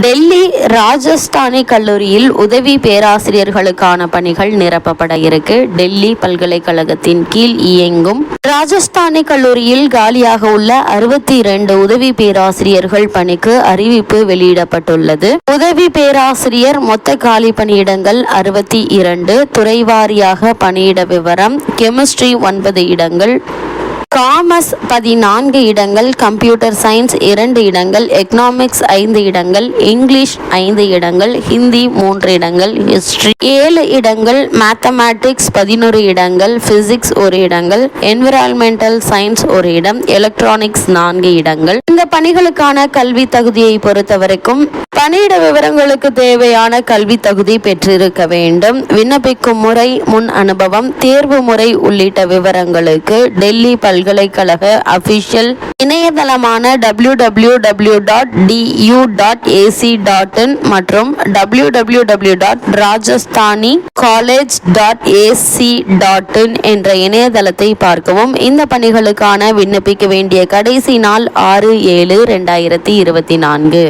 டெல்லி ராஜஸ்தானி கல்லூரியில் உதவி பேராசிரியர்களுக்கான பணிகள் நிரப்பப்பட இருக்கு. டெல்லி பல்கலைக்கழகத்தின் கீழ் இயங்கும். ராஜஸ்தானி கல்லூரியில் காலியாக உள்ள அறுபத்தி இரண்டு உதவி பேராசிரியர்கள் பணிக்கு அறிவிப்பு வெளியிடப்பட்டுள்ளது. உதவி பேராசிரியர் மொத்த காலி பணியிடங்கள் அறுபத்தி இரண்டு. துறைவாரியாக பணியிட விவரம் கெமிஸ்ட்ரி ஒன்பது இடங்கள் காமர்ஸ் பதினான்கு இடங்கள் கம்ப்யூட்டர் சயின்ஸ் இரண்டு இடங்கள் எக்கனாமிக்ஸ் ஐந்து இடங்கள் இங்கிலீஷ் ஐந்து இடங்கள் ஹிந்தி மூன்று இடங்கள் ஹிஸ்ட்ரி ஏழு இடங்கள் மேத்தமேட்டிக்ஸ் பதினோரு இடங்கள் பிசிக்ஸ் ஒரு இடங்கள் என்விரான்மெண்டல் சயின்ஸ் ஒரு இடம் எலக்ட்ரானிக்ஸ் நான்கு இடங்கள். இந்த பணிகளுக்கான கல்வி தகுதியை பொறுத்தவரைக்கும் பணியிட விவரங்களுக்கு தேவையான கல்வி தகுதி பெற்றிருக்க வேண்டும். விண்ணப்பிக்கும் முறை முன் அனுபவம் தேர்வு முறை உள்ளிட்ட விவரங்களுக்கு டெல்லி பல்கலைக்கழக official இணையதளமான W W W dot DU dot AC dot in மற்றும் W W W dot Rajasthani college dot AC dot in என்ற இணையதளத்தை பார்க்கவும். இந்த பணிகளுக்கான விண்ணப்பிக்க வேண்டிய கடைசி நாள் ஆறு ஏழு ரெண்டாயிரத்தி இருபத்தி நான்கு.